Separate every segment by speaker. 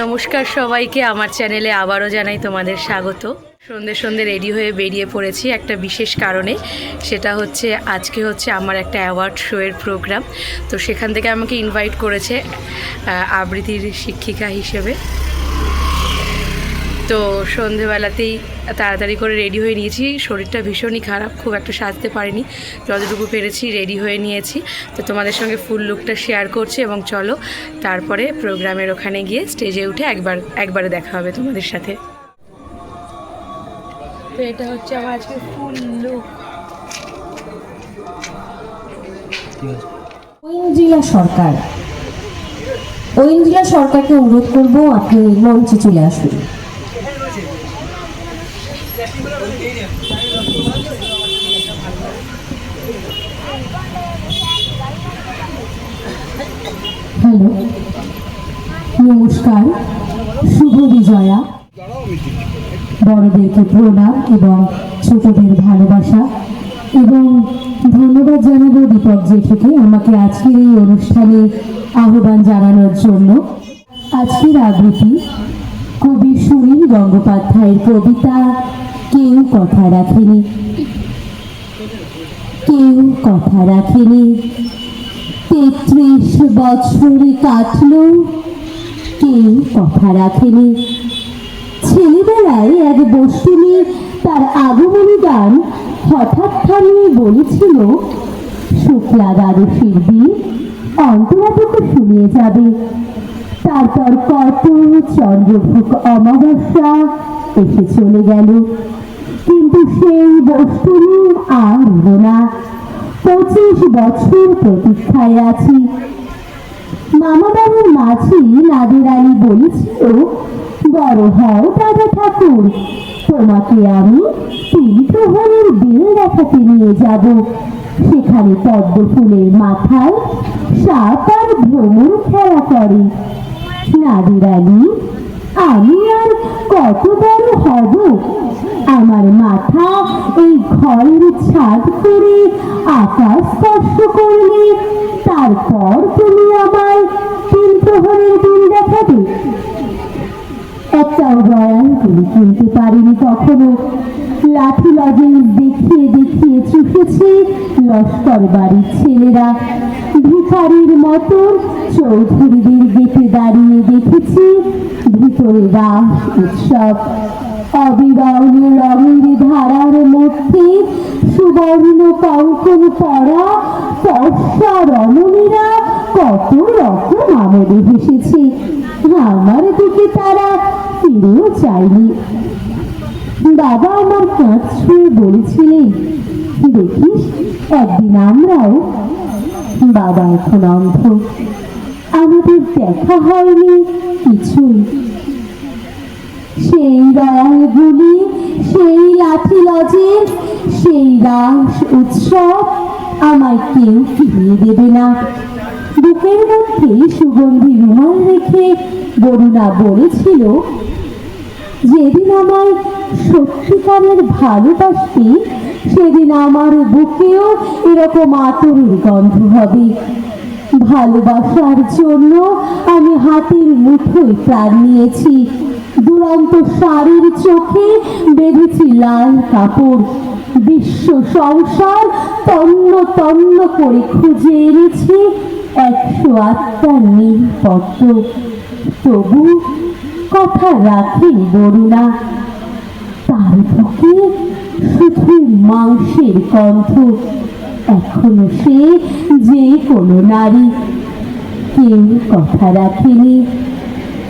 Speaker 1: নমস্কার সবাইকে, আমার চ্যানেলে আবারও জানাই তোমাদের স্বাগত। সন্ধ্যে সন্ধ্যে রেডি হয়ে বেরিয়ে পড়েছি একটা বিশেষ কারণে, সেটা হচ্ছে আজকে হচ্ছে আমার একটা অ্যাওয়ার্ড শোয়ের প্রোগ্রাম। তো সেখান থেকে আমাকে ইনভাইট করেছে আবৃত্তির শিক্ষিকা হিসেবে। তো সন্ধেবেলাতেই তাড়াতাড়ি করে রেডি হয়ে নিয়েছি। শরীরটা ভীষণই খারাপ খুব একটা সাজতে পারিনি। যতটুকু পেরেছি রেডি হয়ে নিয়েছি। তো তোমাদের সঙ্গে ফুল লুকটা শেয়ার করছি এবং চলো তারপরে প্রোগ্রামের ওখানে গিয়ে স্টেজে উঠে একবার একবারে দেখা হবে তোমাদের সাথে। তো এটা হচ্ছে আমার আজকে ফুল লুক।
Speaker 2: ঐন্দ্রিলা সরকার। ঐন্দ্রিলা সরকারকে অনুরোধ করব আপনি মঞ্চে চলে আসুন। নমস্কার, শুভ বিজয়া। বড়দেরকে প্রণাম এবং ছোটদের ভালোবাসা এবং ধন্যবাদ জানাব দীপক জেঠুকে আমাকে আজকের এই অনুষ্ঠানে আহ্বান জানানোর জন্য। আজকের আবৃত্তি কবি সুনীল গঙ্গোপাধ্যায়ের কবিতা, কেউ কথা রাখেনি। কেউ কথা রাখেনি। তেত্রিশ বছর কাটলো। কেউ কথা রাখেনি। ছেলেবেলায় এক বস্তুনি তার আগমনী গান হঠাৎ থামিয়ে বলেছিল, শুক্লা দ্বাদশীর দিন অন্তরাটুকু শুনিয়ে যাবে। তারপর কত চন্দ্রভুক অমাবস্যা এসে চলে গেল। কিন্তু সেই বস্তুনি আর না। পঁচিশ বছর প্রতীক্ষায় আছি। মামা বাবুর মাঝি নাদের আলী বলেছিল, বড় হও দাদা ঠাকুর, তোমাকে আমি তিন প্রহরের বিল দেখাতে নিয়ে যাব। সেখানে পদ্ম ফুলের মাথায় সাপ আর ভ্রমণ খেলা করে। নাদের আলী, আমি আর কত বড় ঘরের ছাদ করে আকাশ স্পর্শ করলে, তারপর তুমি আমায় তিন প্রহরের দিন দেখাবে। একটাও রয়াল তুমি কিনতে পারিনি কখনো। লাঠি লজেন্স দেখিয়ে দেখিয়ে চুষেছে লস্কর বাড়ির ছেলেরা। ভিখারির মতন চৌধুরীদের গেটে দাঁড়িয়ে দেখেছি ভিতরে রাস উৎসব। অবিরল রঙের ধারার মধ্যে সুবর্ণ কঙ্কন পরা কত রকম আমলে হেসেছে। আমার তারা ফিরেও চায়নি। বাবা আমার কাঁধ ছুঁয়ে বলেছিলেন, দেখিস, একদিন আমরাও বাবা এখন অন্ধ আমাদের দেখা হয়নি কিছুই। সেই রয়ালগুলি সেই লাঠি লজের, সেই রাস উৎসব আমায় কেউ ফিরিয়ে দেবে না। বুকের মধ্যে সুগন্ধি রুমাল রেখে বরুণা বলেছিল, যেদিন আমায় সত্যিকারের ভালোবাসবি, সেদিন আমার বুকেও এরকম আতরের গন্ধ হবে। ভালোবাসার জন্য আমি হাতের মুঠোয় প্রাণ নিয়েছি। দুরন্ত শাড়ির চোখে বেঁধেছি লাল কাপড়। বিশ্ব সংসার তন্ন তন্ন করে খুঁজে এনেছি একশো আটটা নীল পদ্ম। তবু কথা রাখেন বরুণা, তার বুকে শুধু মাংসের গন্ধ। এখনও সে যে কোনো নারী, কেউ কথা রাখেনি।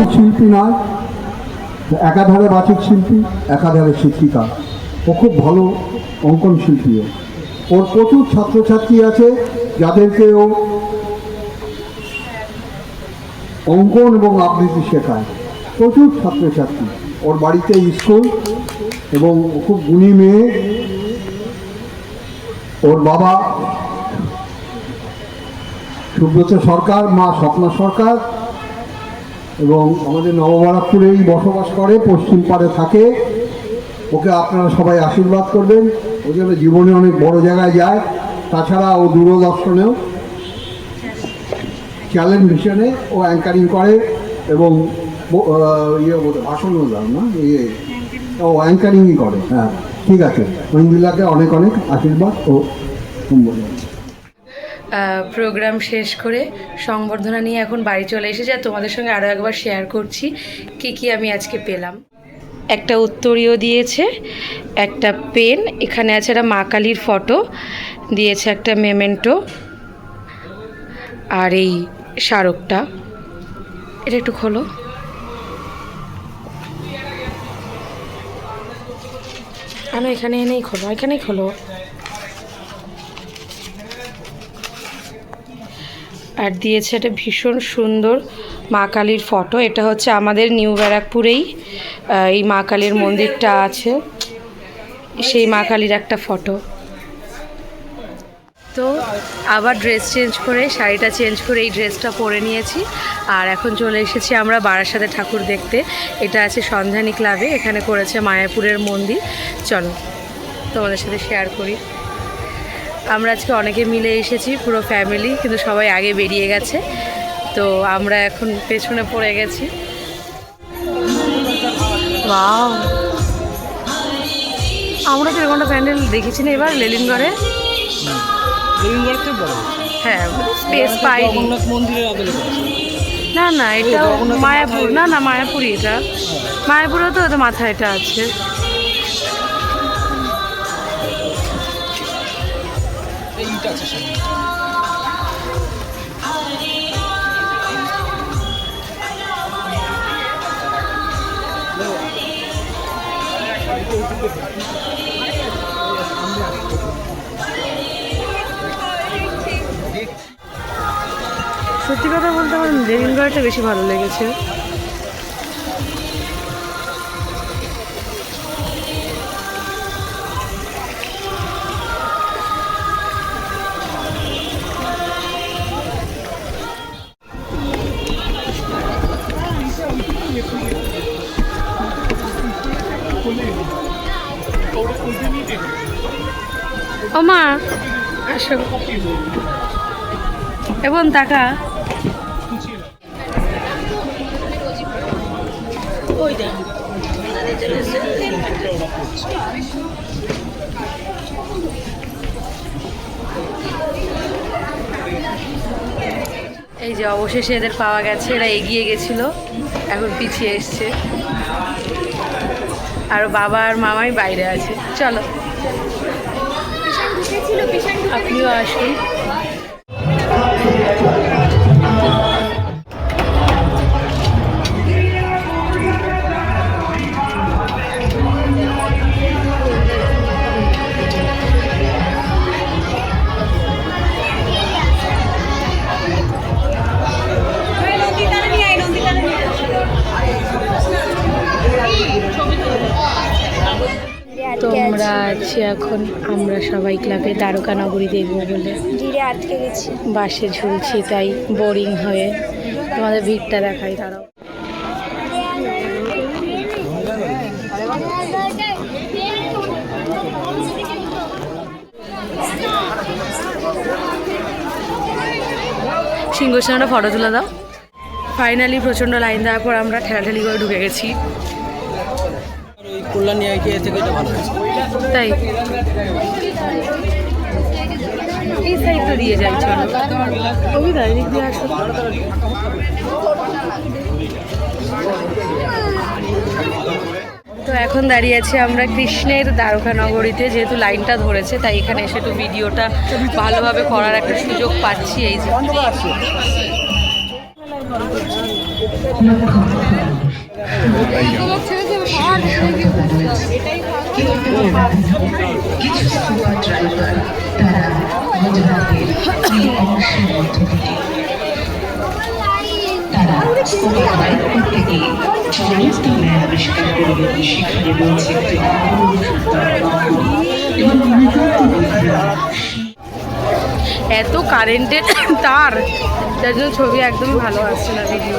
Speaker 3: বাচিক শিল্পী নয় একাধারে বাচিক শিল্পী একাধারে শিক্ষিকা। ও খুব ভালো অঙ্কন শিল্পীও ওর প্রচুর ছাত্রছাত্রী আছে যাদেরকে ও অঙ্কন এবং আবৃত্তি শেখায়। প্রচুর ছাত্রছাত্রী। ওর বাড়িতে স্কুল এবং খুব গুণী মেয়ে। ওর বাবা সুব্রত সরকার, মা স্বপ্না সরকার এবং আমাদের নববারাকপুরেই বসবাস করে, পশ্চিম পাড়ে থাকে। ওকে আপনারা সবাই আশীর্বাদ করবেন। ও যেন জীবনে অনেক বড় জায়গায় যায়। তাছাড়া ও দূরদর্শনেও চ্যালেঞ্জ মিশনে ও অ্যাঙ্কারিং করে এবং ইয়ে বলতে ভাষণও দাও না? ইয়ে। ও অ্যাঙ্কারিংই করে হ্যাঁ। ঠিক আছে। মহিন্দিল্লাকে অনেক অনেক আশীর্বাদ ও
Speaker 1: প্রোগ্রাম শেষ করে সংবর্ধনা নিয়ে এখন বাড়ি চলে এসেছি আর তোমাদের সঙ্গে আরও একবার শেয়ার করছি কি কি আমি আজকে পেলাম। একটা উত্তরীয় দিয়েছে, একটা পেন এখানে আছে একটা মা কালীর ফটো দিয়েছে একটা মেমেন্টো আর এই স্মারকটা এটা একটু খোলো। আমি এখানে এনেই খোলো, এখানেই খোলো। আর দিয়েছে একটা ভীষণ সুন্দর মা কালীর ফটো। এটা হচ্ছে আমাদের নিউ ব্যারাকপুরেই এই মা কালীর মন্দিরটা আছে। সেই মা কালীর একটা ফটো। তো আবার ড্রেস চেঞ্জ করে, শাড়িটা চেঞ্জ করে এই ড্রেসটা পরে নিয়েছি। আর এখন চলে এসেছি আমরা বারাসাতে ঠাকুর দেখতে। এটা আছে সন্ধানী ক্লাবে, এখানে করেছে মায়াপুরের মন্দির। চলো তোমাদের সাথে শেয়ার করি। আমরা আজকে অনেকে মিলে এসেছি পুরো ফ্যামিলি কিন্তু সবাই আগে বেরিয়ে গেছে। তো আমরা এখন পেছনে পড়ে গেছি! আমরা তো এরকমটা প্যান্ডেল দেখেছি না এবার লেলিনগড়ে? হ্যাঁ স্পেস পাইনি।
Speaker 4: মন্দিরের আদলে
Speaker 1: না না এটা মায়াপুর না না মায়াপুরই এটা। মায়াপুরও তো মাথায় এটা আছে।
Speaker 4: আছে
Speaker 1: সত্যি কথা বলতে আমার লেলিনগড়টা বেশি ভালো লেগেছে। এবং টাকা। এই যে অবশেষে এদের পাওয়া গেছে এরা এগিয়ে গেছিল এখন পিছিয়ে এসছে। আর বাবা আর মামাই বাইরে আছে। চলো। আপনিও আসুন। এখন আমরা সবাই ক্লাবে দ্বারকা নগরী দেখব বলে।
Speaker 5: ধীরে আটকে গেছি।
Speaker 1: বাসে ঝুলছি তাই বোরিং হয়ে তোমাদের ভিড়টা দেখাই দাঁড়াও। সিংহস্থানটা ফটো তুলে দাও। ফাইনালি প্রচণ্ড লাইন দেওয়ার পর আমরা ঠেলাঠেলি করে ঢুকে গেছি।
Speaker 4: আর ওই কল্যাণী আইকে থেকে
Speaker 1: তাই। এই সাইডটা দিয়ে যাই চলো। দিয়ে আসো তো এখন দাঁড়িয়ে আছি আমরা কৃষ্ণের দ্বারকা নগরীতে যেহেতু লাইনটা ধরেছে তাই এখানে এসে একটু ভিডিওটা ভালোভাবে করার একটা সুযোগ পাচ্ছি এই যে। এত কারেন্টের তার যার জন্য ছবি একদমই ভালো আসছে না ভিডিও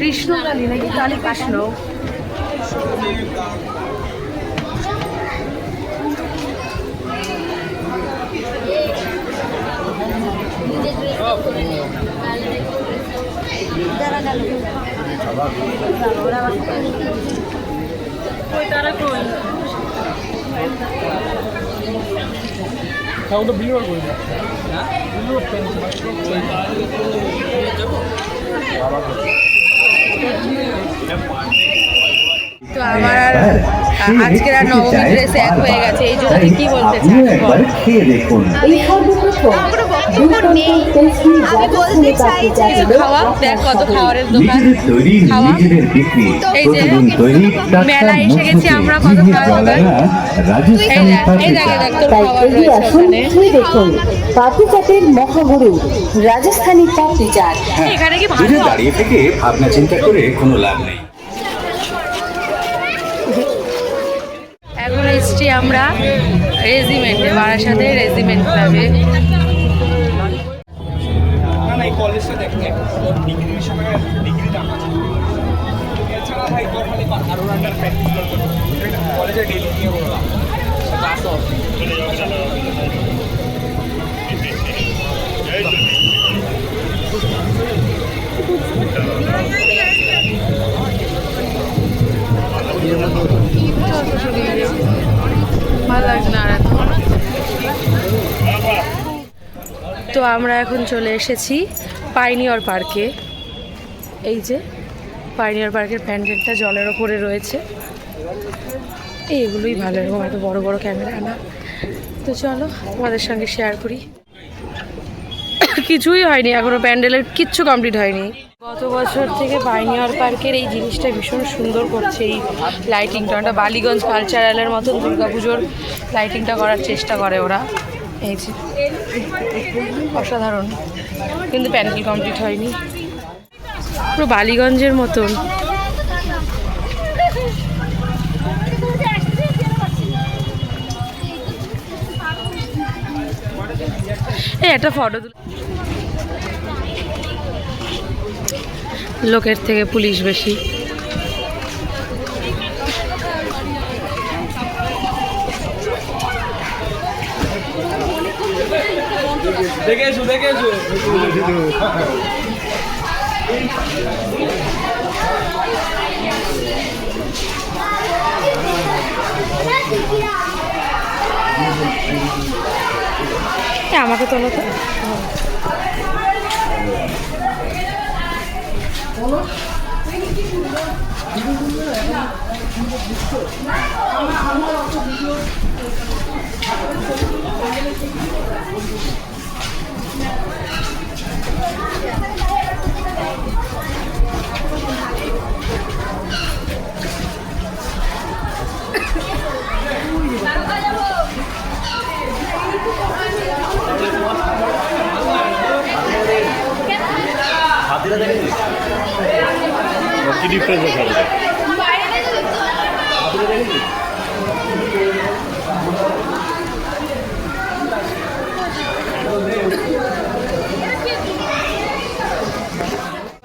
Speaker 1: কৃষ্ণ কালী নাকি? কালী কৃষ্ণ। তারা কই? তো আমার আর আজকের আর নবমী ড্রেস এক হয়ে গেছে এই জন্য তুই কি বলতে খাওয়া দেখ কত খাবারের দোকান। খাওয়া। এই যে এসে গেছি আমরা কত এই দেখ দেখ। তোর খাবার
Speaker 2: দেখুন। পাপড়ি চাটের মহাগুরু রাজস্থানি পাপড়ি চাট।
Speaker 1: এখানে কি ভালো?
Speaker 6: দাঁড়িয়ে থেকে ভাবনা চিন্তা করে কোনো লাভ নেই
Speaker 1: এখন এসছি আমরা রেজিমেন্টে বারাসাতে রেজিমেন্ট ক্লাবে।
Speaker 4: না না
Speaker 1: তো আমরা এখন চলে এসেছি পাইনিয়র পার্কে এই যে পাইনিয়র পার্কের প্যান্ডেলটা জলের ওপরে রয়েছে। এই এগুলোই ভালো, এরকম এত বড় বড় ক্যামেরা না। তো চলো আমাদের সঙ্গে শেয়ার করি। কিছুই হয়নি এখনও প্যান্ডেলের কিচ্ছু কমপ্লিট হয়নি। গত বছর থেকে পাইনিয়র পার্কের এই জিনিসটা ভীষণ সুন্দর করছে এই লাইটিংটা ওটা বালিগঞ্জ কালচারালের মতন দুর্গাপুজোর লাইটিংটা করার চেষ্টা করে ওরা। এই যে অসাধারণ। কিন্তু প্যান্ডেল কমপ্লিট হয়নি। পুরো বালিগঞ্জের মতন। এই একটা ফটো লোকের থেকে পুলিশ বেশি।
Speaker 4: আমাকে এসো দেখে এসো
Speaker 1: এ, আমাকে তোলো তো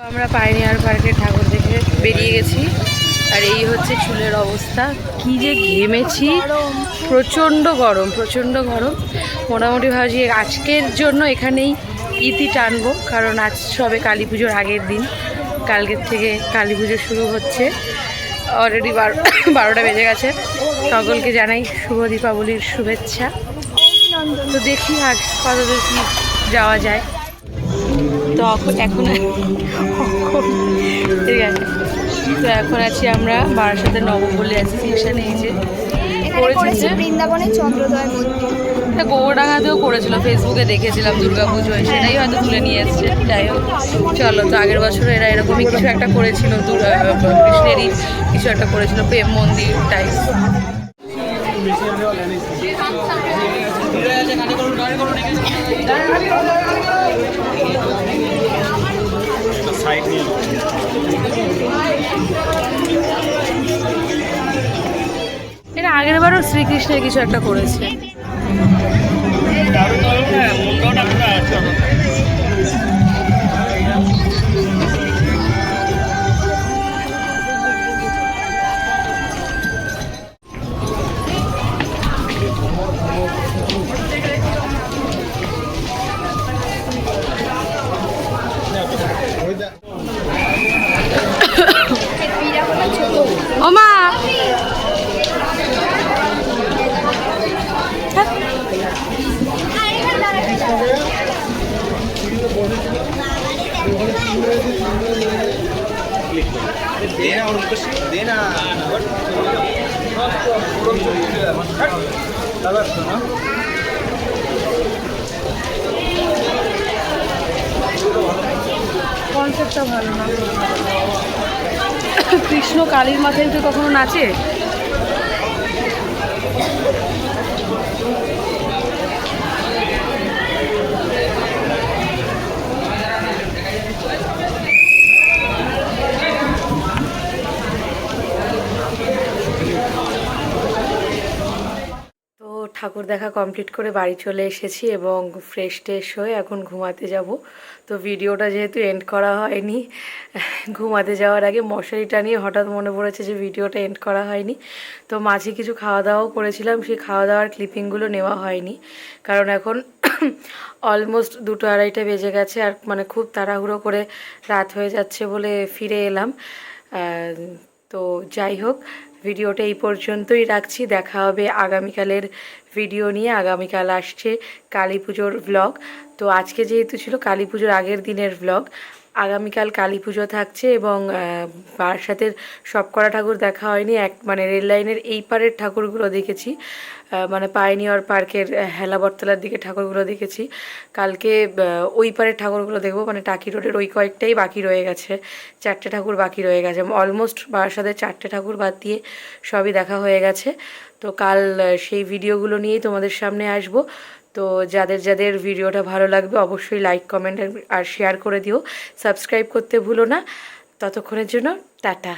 Speaker 1: আমরা পার্কে ঠাকুর দেখে বেরিয়ে গেছি। আর এই হচ্ছে চুলের অবস্থা। কি যে ঘেমেছি। প্রচণ্ড গরম প্রচণ্ড গরম। মোটামুটি ভাবছি আজকের জন্য এখানেই ইতি টানবো, কারণ আজ সবে কালী পুজোর আগের দিন। কালকের থেকে কালী পুজো শুরু হচ্ছে। অলরেডি বারো বারোটা বেজে গেছে। সকলকে জানাই শুভ দীপাবলির শুভেচ্ছা। তো দেখি আর কতদূর কি যাওয়া যায়। তো এখন ঠিক আছে। তো এখন আছি আমরা বারাসাতের নবপল্লী অ্যাসোসিয়েশনে এই যে।
Speaker 7: বৃন্দাবনের চন্দ্রোদয় মন্দির।
Speaker 1: এটা গৌরডাঙ্গাতেও করেছিল ফেসবুকে দেখেছিলাম দুর্গা পুজোয় সেটাই হয়তো তুলে নিয়ে এসছে, যাই হোক। চলো, তো আগের বছর এরা এরকমই কিছু একটা করেছিল কৃষ্ণেরই কিছু একটা করেছিল, প্রেম মন্দির টাইপ আগের বারও শ্রীকৃষ্ণের কিছু একটা করেছে। ও কৃষ্ণ কালীর মাথায় তো কখনো নাচে তো ঠাকুর দেখা কমপ্লিট করে বাড়ি চলে এসেছি এবং ফ্রেশ ট্রেশ হয়ে এখন ঘুমাতে যাব। তো ভিডিওটা যেহেতু এন্ড করা হয়নি, ঘুমাতে যাওয়ার আগে মশারিটা নিয়ে হঠাৎ মনে পড়েছে যে ভিডিওটা এন্ড করা হয়নি। তো মাঝে কিছু খাওয়া দাওয়াও করেছিলাম, সেই খাওয়া দাওয়ার ক্লিপিংগুলো নেওয়া হয়নি। কারণ এখন অলমোস্ট দুটো আড়াইটা বেজে গেছে আর মানে খুব তাড়াহুড়ো করে রাত হয়ে যাচ্ছে বলে ফিরে এলাম। তো যাই হোক, ভিডিওটা এই পর্যন্তই রাখছি। দেখা হবে আগামীকালের ভিডিও নিয়ে আগামীকাল আসছে কালী পুজোর ব্লগ তো আজকে যেহেতু ছিল কালী পুজোর আগের দিনের ব্লগ আগামীকাল কালী পুজো থাকছে এবং বারাসাতের সব করা ঠাকুর দেখা হয়নি। এক মানে রেল লাইনের এই পারের ঠাকুরগুলো দেখেছি। মানে পাইনিয়র পার্কের আহ, হেলাবরতলার দিকে ঠাকুরগুলো দেখেছি। কালকে ওই পারের ঠাকুরগুলো দেখব। মানে টাকি রোডের ওই কয়েকটাই বাকি রয়ে গেছে। চারটে ঠাকুর বাকি রয়ে গেছে। অলমোস্ট বারাসাতের চারটে ঠাকুর বাদ দিয়ে সবই দেখা হয়ে গেছে। তো কাল সেই ভিডিওগুলো নিয়েই তোমাদের সামনে আসব। তো যাদের যাদের ভিডিওটা ভালো লাগবে অবশ্যই লাইক কমেন্ট আর শেয়ার করে দিও। সাবস্ক্রাইব করতে ভুলো না। ততক্ষণের জন্য টাটা।